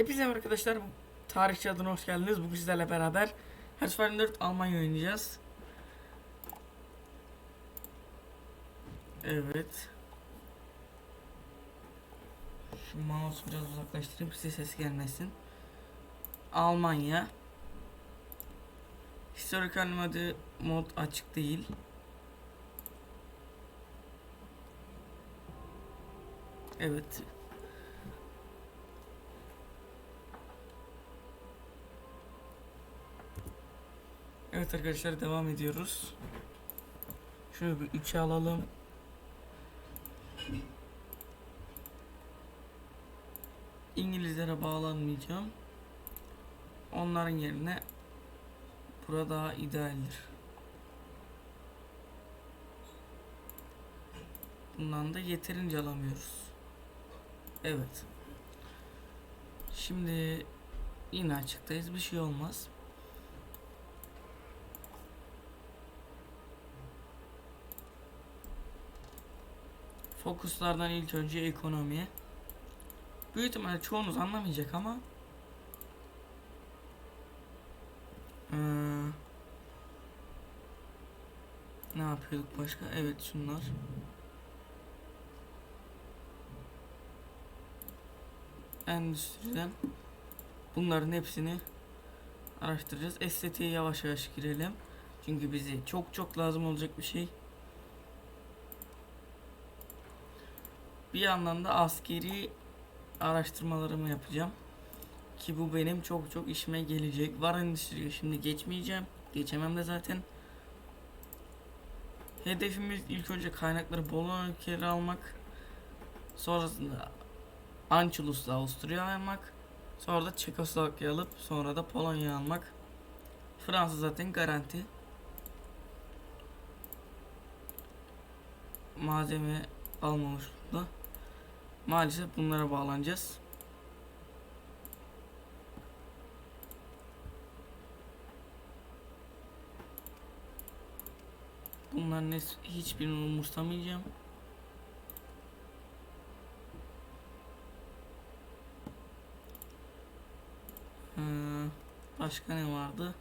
Hepinize arkadaşlar. Tarihçi adına hoş geldiniz. Bugün sizlerle beraber Hearthstone 4 Almanya oynayacağız. Evet. Şu mouse'u biraz uzaklaştırayım size ses gelmesin. Almanya. Historical modu mod açık değil. Evet. Evet arkadaşlar devam ediyoruz. Şunu bir 3'e alalım. İngilizlere bağlanmayacağım. Onların yerine burada daha idealdir. Bundan da yeterince alamıyoruz. Evet. Şimdi yine açıktayız. Bir şey olmaz. Fokuslardan ilk önce ekonomiye. Büyük ihtimalle çoğunuz anlamayacak ama Ee, ne yapıyorduk başka? Evet şunlar. Endüstriden bunların hepsini araştıracağız. Estetiğe yavaş yavaş girelim. Çünkü bize çok çok lazım olacak bir şey. Bir yandan da askeri araştırmalarımı yapacağım. Ki bu benim çok çok işime gelecek. Var endüstriye şimdi geçmeyeceğim. Geçemem de zaten. Hedefimiz ilk önce kaynakları bol ülkeleri almak. Sonrasında Ançulus'la Avusturya almak. Sonra da Çekoslovakya alıp sonra da Polonya almak. Fransa zaten garanti. Malzeme almamış. Maalesef bunlara bağlanacağız. Bunların ne- hiçbirini umursamayacağım. Ee, başka ne vardı?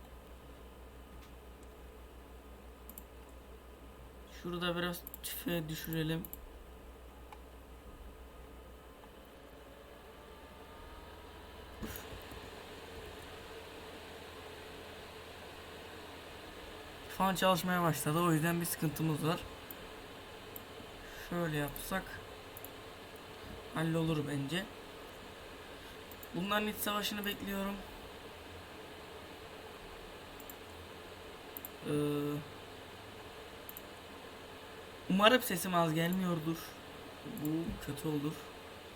Şurada biraz tüfeği düşürelim. Fan çalışmaya başladı. O yüzden bir sıkıntımız var. Şöyle yapsak hallolur bence. Bunların iç savaşını bekliyorum. Ee, umarım sesim az gelmiyordur. Bu kötü olur.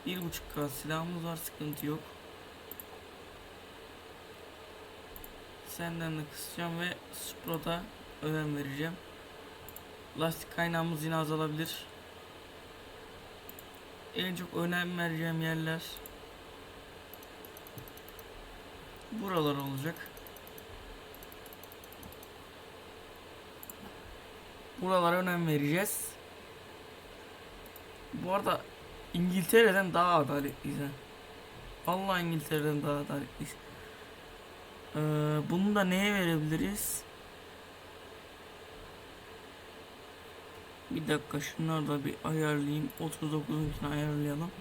Bir buçuk k silahımız var sıkıntı yok. Senden de kısacağım ve Sprout'a önem vereceğim. Lastik kaynağımız yine azalabilir. En çok önem vereceğim yerler buralar olacak. Buralara önem vereceğiz. Bu arada İngiltere'den daha adaletliyiz ha. Allah İngiltere'den daha adaletliyiz. Ee, bunu da neye verebiliriz? Bir dakika şunları da bir ayarlayayım. 39'unkini ayarlayalım.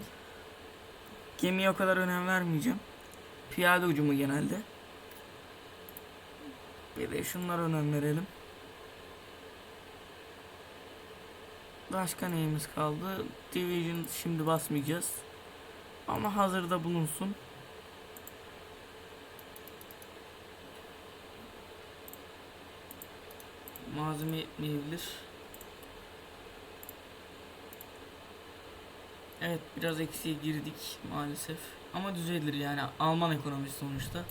Gemiye o kadar önem vermeyeceğim. Piyade ucumu genelde. Bir de şunlara önem verelim. Başka neyimiz kaldı? Division şimdi basmayacağız. Ama hazırda bulunsun. Malzeme yetmeyebilir. Evet biraz eksiye girdik maalesef. Ama düzelir yani Alman ekonomisi sonuçta.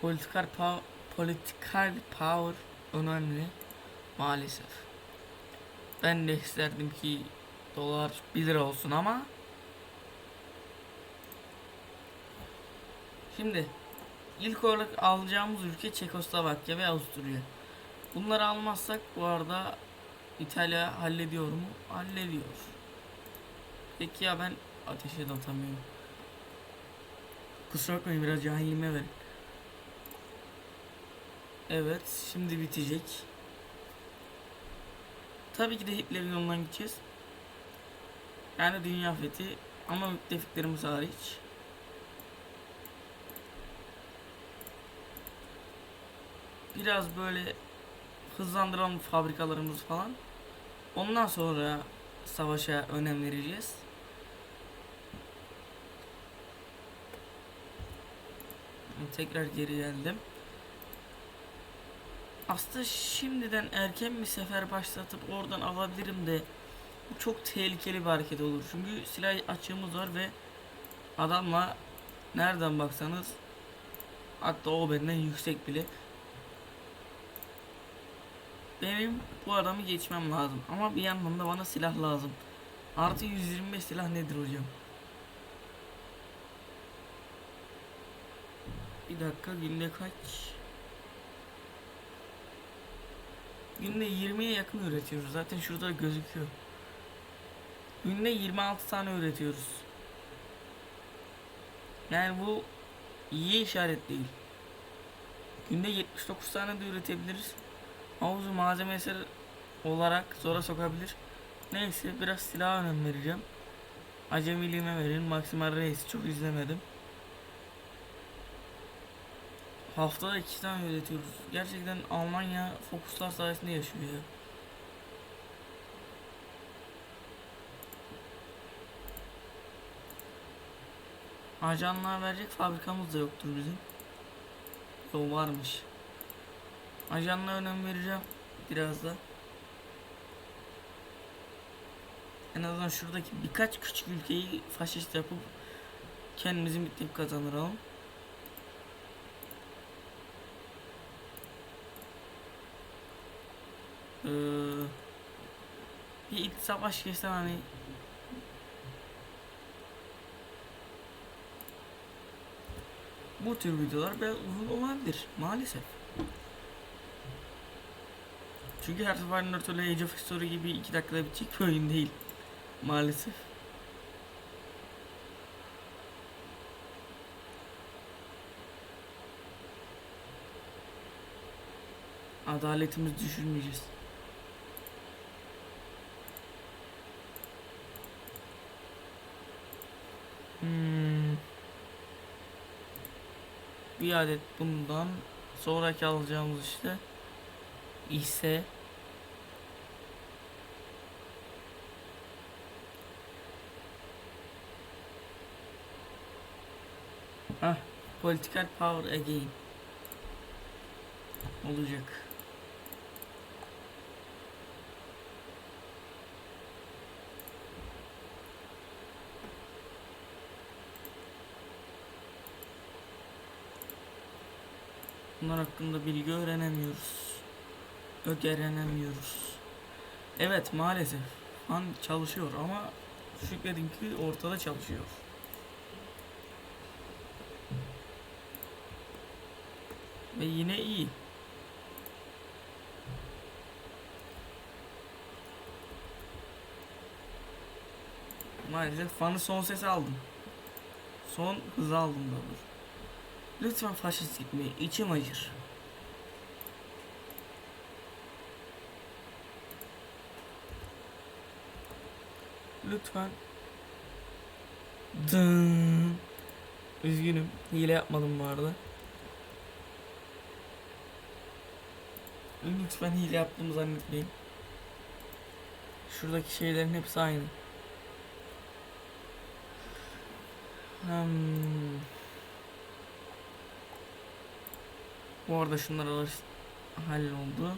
Politikal power, politikal power önemli maalesef. Ben de isterdim ki dolar 1 lira olsun ama Şimdi ilk olarak alacağımız ülke Çekoslovakya ve Avusturya. Bunları almazsak bu arada İtalya hallediyor mu? Hallediyor. Peki ya ben ateşe de atamıyorum. Kusura bakmayın biraz cahilime verin. Evet şimdi bitecek. Tabii ki de Hitler'in yolundan gideceğiz. Yani dünya fethi ama müttefiklerimiz hariç. Biraz böyle hızlandıralım fabrikalarımız falan. Ondan sonra savaşa önem vereceğiz. Tekrar geri geldim. Aslında şimdiden erken bir sefer başlatıp oradan alabilirim de bu çok tehlikeli bir hareket olur. Çünkü silah açığımız var ve adamla nereden baksanız hatta o benden yüksek bile benim bu adamı geçmem lazım ama bir yandan da bana silah lazım. Artı 125 silah nedir hocam? Bir dakika günde kaç? Günde 20'ye yakın üretiyoruz. Zaten şurada gözüküyor. Günde 26 tane üretiyoruz. Yani bu iyi işaret değil. Günde 79 tane de üretebiliriz. Havuzu malzemesi olarak zora sokabilir. Neyse biraz silah önem vereceğim. Acemiliğime verin. Maximal Reis çok izlemedim. Haftada iki tane üretiyoruz. Gerçekten Almanya fokuslar sayesinde yaşıyor ya. Ajanlığa verecek fabrikamız da yoktur bizim. Yo varmış. Ajanlığa önem vereceğim biraz da. En azından şuradaki birkaç küçük ülkeyi faşist yapıp kendimizin bitip kazanıralım. Ee, bir iç savaş geçsen hani bu tür videolar biraz uzun olabilir maalesef. Çünkü her seferinde öyle Age of History gibi 2 dakikada bitecek bir oyun değil. Maalesef. Adaletimizi düşürmeyeceğiz. Hmm. Bir adet bundan sonraki alacağımız işte ise Ah, political power again olacak. Bunlar hakkında bilgi öğrenemiyoruz. Öğrenemiyoruz. Evet maalesef. Fan çalışıyor ama şükredin ki ortada çalışıyor. Ve yine iyi. Maalesef fanı son ses aldım. Son hızı aldım da olur. Lütfen faşist gitmeyin. İçim acır. Lütfen. Dın. Üzgünüm. Hile yapmadım bu arada. Lütfen hile yaptığımı zannetmeyin. Şuradaki şeylerin hepsi aynı. Hmm. Bu arada şunlar halloldu.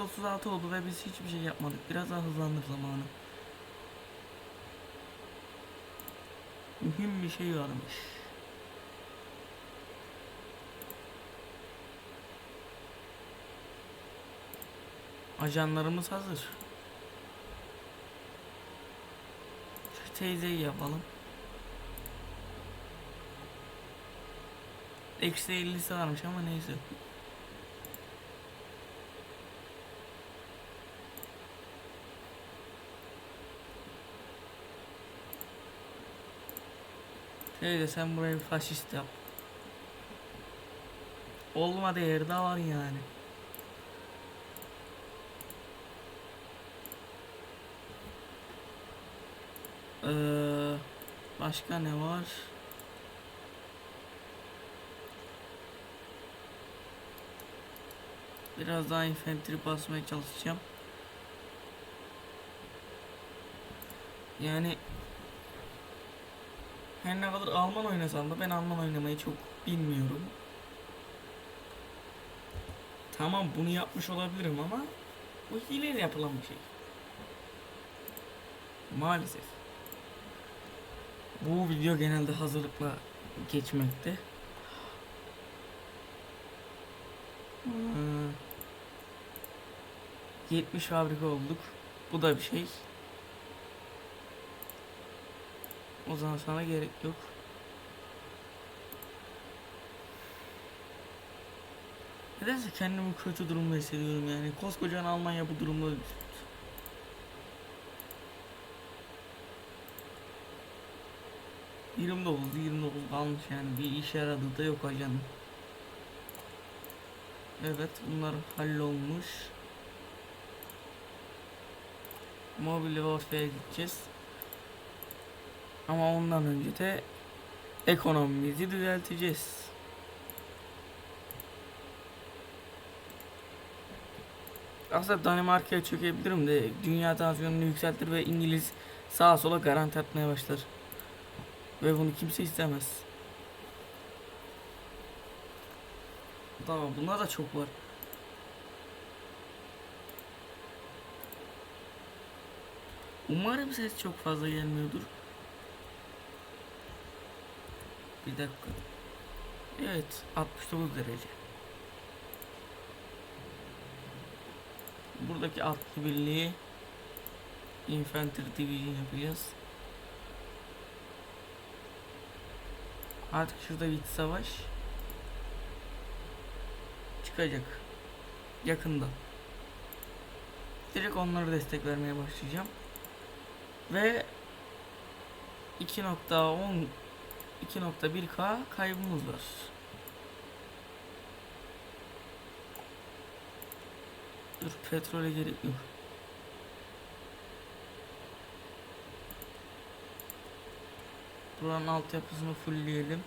Yıl 36 oldu ve biz hiçbir şey yapmadık. Biraz daha hızlandır zamanı. Mühim bir şey varmış. Ajanlarımız hazır. Şu teyzeyi yapalım. Eksi 50'si varmış ama neyse. Teyze sen burayı faşist yap. Olmadı yerde var yani. Ee, başka ne var? Biraz daha infantry basmaya çalışacağım. Yani her ne kadar Alman oynasam da ben Alman oynamayı çok bilmiyorum. Tamam bunu yapmış olabilirim ama bu hileyle yapılan bir şey. Maalesef. Bu video genelde hazırlıkla geçmekte. Hmm. 70 fabrika olduk. Bu da bir şey. O zaman sana gerek yok. Nedense kendimi kötü durumda hissediyorum yani. Koskocaman Almanya bu durumda. Yirmi dokuz, yirmi dokuz kalmış yani bir işe yaradığı da yok ajanın. Evet bunlar hallolmuş. Mobil Warfare'e gideceğiz. Ama ondan önce de ekonomimizi düzelteceğiz. Aslında Danimarka'ya çökebilirim de dünya tansiyonunu yükseltir ve İngiliz sağa sola garanti atmaya başlar. Ve bunu kimse istemez. Tamam bunlar da çok var. Umarım ses çok fazla gelmiyordur. Bir dakika. Evet 69 derece. Buradaki atlı birliği Infantry Division yapacağız. Artık şurada bir savaş çıkacak. Yakında. Direkt onlara destek vermeye başlayacağım. Ve 2.10 2.1k kaybımız var. Dur petrole gerek yok. Buranın altyapısını fullleyelim.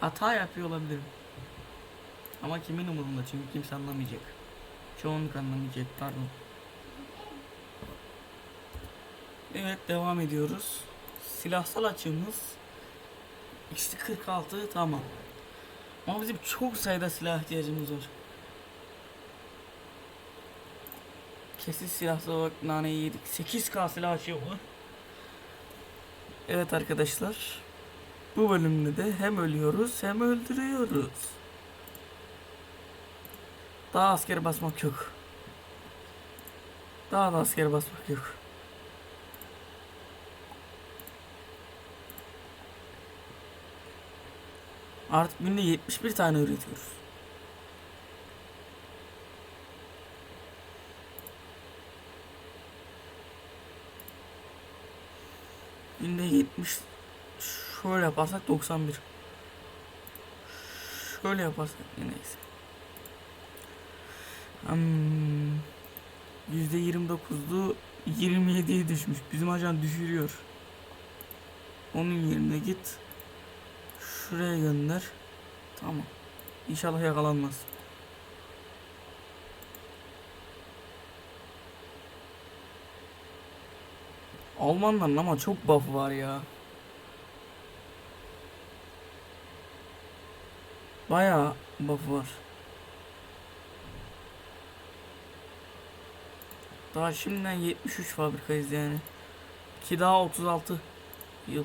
Hata yapıyor olabilirim. Ama kimin umurunda çünkü kimse anlamayacak. Çoğunluk anlamayacak pardon. Evet devam ediyoruz. Silahsal açığımız X46 tamam. Ama bizim çok sayıda silah ihtiyacımız var. Kesin silahsal bak naneyi yedik. 8K silah açığı var. Evet arkadaşlar. Bu bölümde de hem ölüyoruz hem öldürüyoruz. Daha asker basmak yok. Daha da asker basmak yok. Artık günde 71 tane üretiyoruz. Günde 70 şöyle yaparsak 91. Şöyle yaparsak neyse. Hmm, %29'du 27'ye düşmüş. Bizim ajan düşürüyor. Onun yerine git. Şuraya gönder. Tamam. İnşallah yakalanmaz. Almanların ama çok buff var ya. Bayağı buff var. Daha şimdiden 73 fabrikayız yani. Ki daha 36 yıl.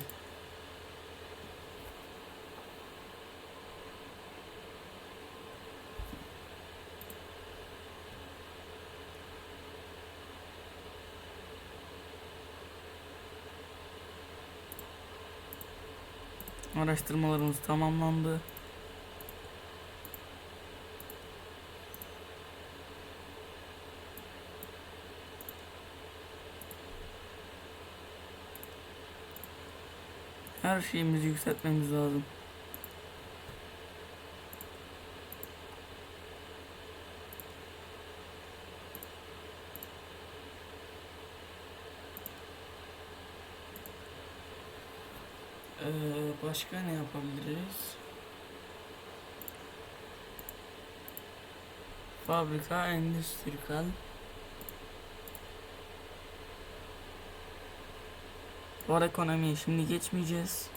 Araştırmalarımız tamamlandı. Her şeyimizi yükseltmemiz lazım. Ee, başka ne yapabiliriz? Fabrika, endüstrikal. Var ekonomiye şimdi geçmeyeceğiz.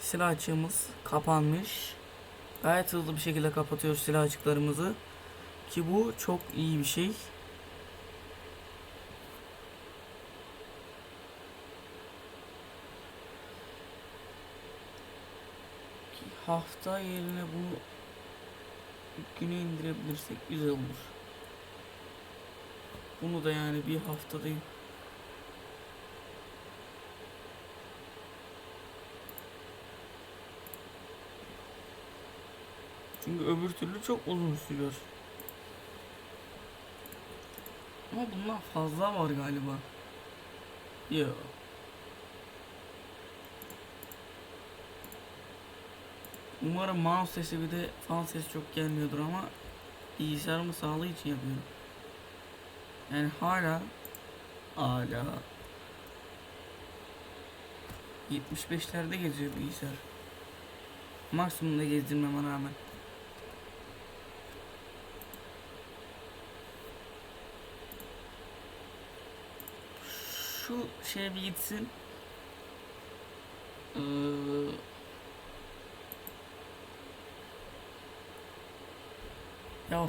Silah açığımız kapanmış. Gayet hızlı bir şekilde kapatıyoruz silah açıklarımızı. Ki bu çok iyi bir şey. Hafta yerine bunu güne indirebilirsek güzel olur. Bunu da yani bir haftadayım. Çünkü öbür türlü çok uzun sürüyor. Ama bundan fazla var galiba. Yok. Umarım mouse sesi bir de fan sesi çok gelmiyordur ama bilgisayarımın sağlığı için yapıyorum. Yani hala hala 75'lerde geziyor bilgisayar. Maksimumda gezdirmeme rağmen. Şu şey bir gitsin. Ee, ya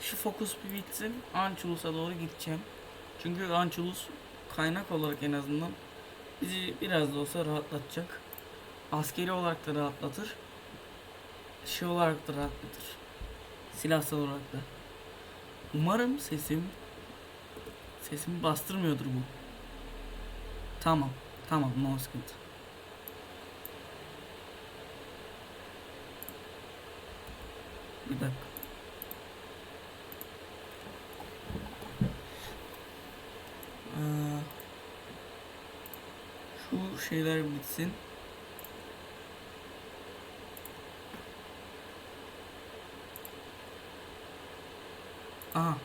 şu fokus bir bitsin. Ançulus'a doğru gideceğim. Çünkü Ançulus kaynak olarak en azından bizi biraz da olsa rahatlatacak. Askeri olarak da rahatlatır. Şey olarak da rahatlatır. Silahsal olarak da. Umarım sesim sesimi bastırmıyordur bu. Tamam. Tamam. No sıkıntı. Bir dakika. Ee, şu şeyler bitsin. Aha.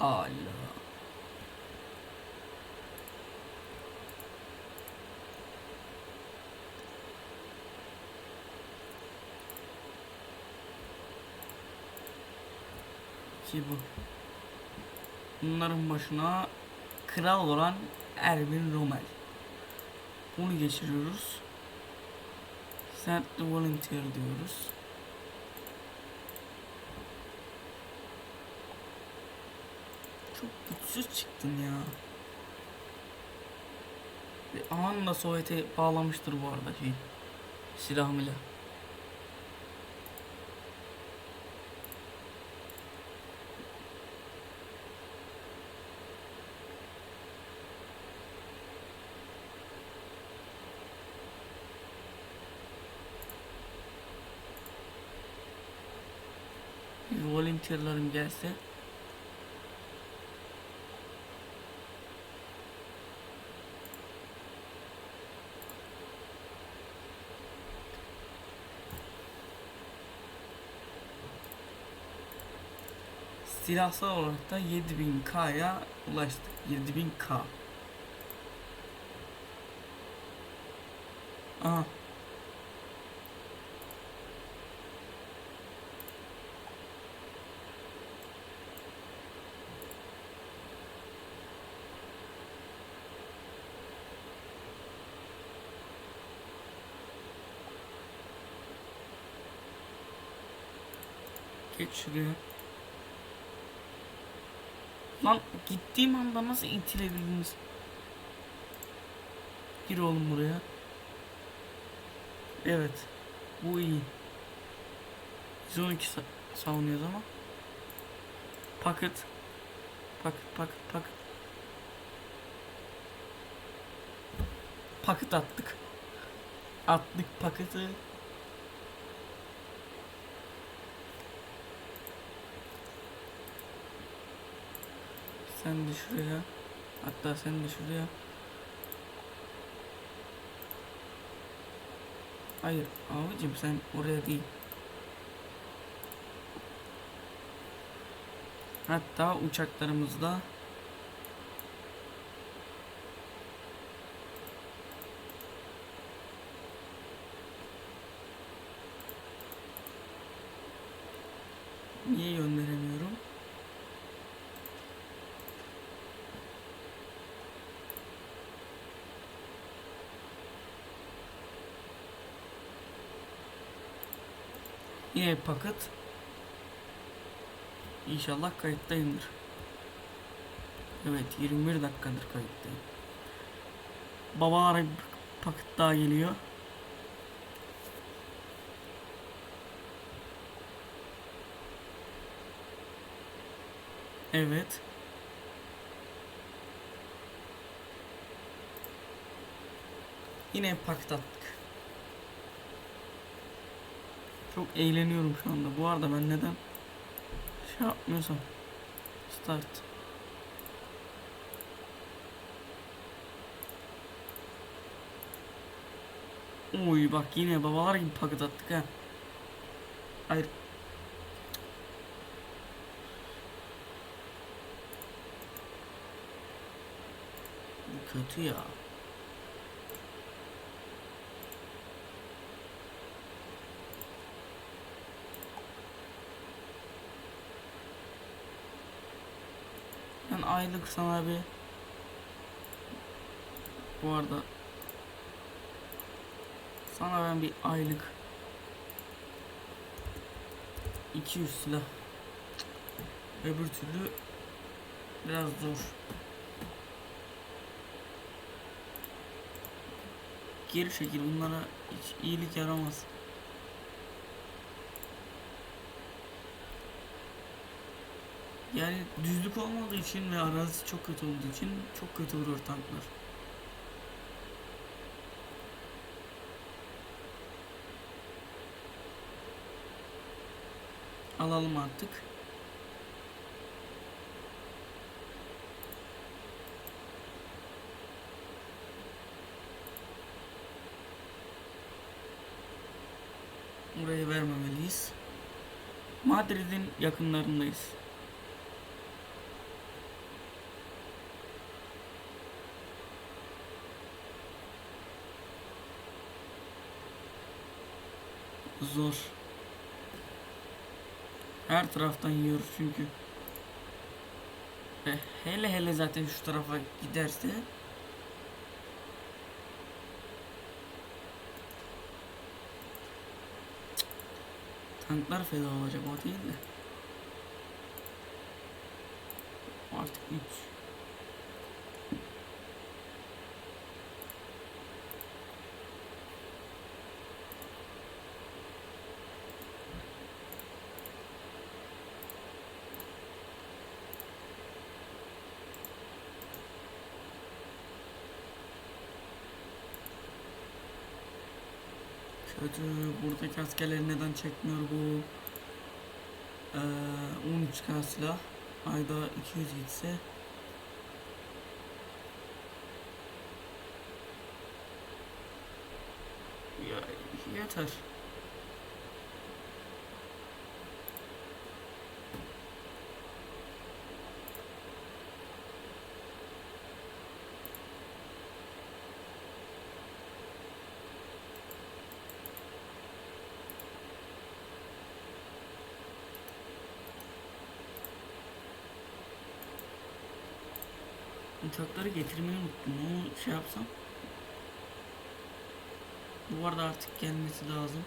Allah. Ki bu. Bunların başına kral olan Erwin Rommel. Bunu geçiriyoruz. Send the volunteer diyoruz. Çok güçsüz çıktın ya. Ve anında Sovyet'e bağlamıştır bu arada şey. Silah milah. Volunteerlarım gelse Silahsal olarak da 7000K'ya ulaştık. 7000K. Aha. Geç. Lan gittiğim anda nasıl itilebildiniz? Gir oğlum buraya. Evet. Bu iyi. Biz 12 sa- savunuyoruz ama. Paket. Paket paket paket. Paket attık. Attık paketi. Sen de şuraya. Hatta sen de şuraya. Hayır abicim sen oraya değil. Hatta uçaklarımızda Niye gönderemiyorum? Yine paket. İnşallah kayıttayımdır. Evet 21 dakikadır kayıttayım. Babalara bir paket daha geliyor. Evet. Yine paket attık. Çok eğleniyorum şu anda. Bu arada ben neden şey yapmıyorsam start. Oy bak yine babalar gibi paket attık ha. Hayır. Kötü ya. Ben aylık sana bir bu arada sana ben bir aylık 200 silah. Öbür türlü biraz zor. Geri şekil bunlara hiç iyilik yaramaz Yani düzlük olmadığı için ve arazisi çok kötü olduğu için çok kötü vuruyor tanklar. Alalım artık. Burayı vermemeliyiz. Madrid'in yakınlarındayız. Zor. Her taraftan yiyoruz çünkü. Hele hele zaten şu tarafa giderse. Tanklar feda olacak o değil de. Artık 3 Kötü. Buradaki askerleri neden çekmiyor bu? Ee, 13 silah. Ayda 200 gitse. Yeter. Uçakları getirmeyi unuttum. Onu şey yapsam. Bu arada artık gelmesi lazım.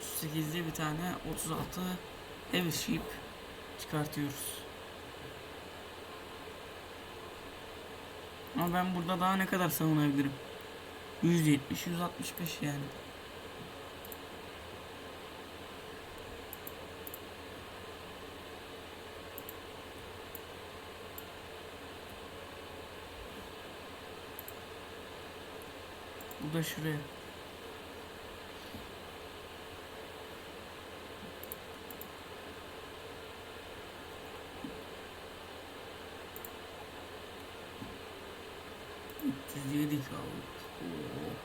Sekizde bir tane 36 heavy ship çıkartıyoruz. Ama ben burada daha ne kadar savunabilirim? 170 165 yani. Bu da şuraya. Üç yüz yedi kaldı. Oo.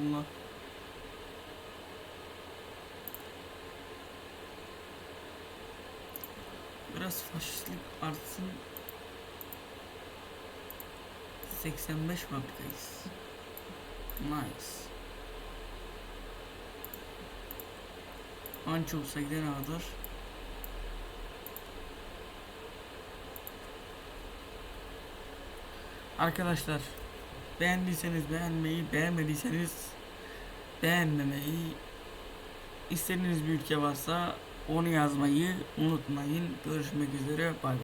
Allah. Biraz faşistlik artsın. 85 fabrikayız. Nice. Anç olsa giden ağdır. Arkadaşlar beğendiyseniz beğenmeyi, beğenmediyseniz beğenmemeyi, istediğiniz bir ülke varsa onu yazmayı unutmayın. Görüşmek üzere. Bay.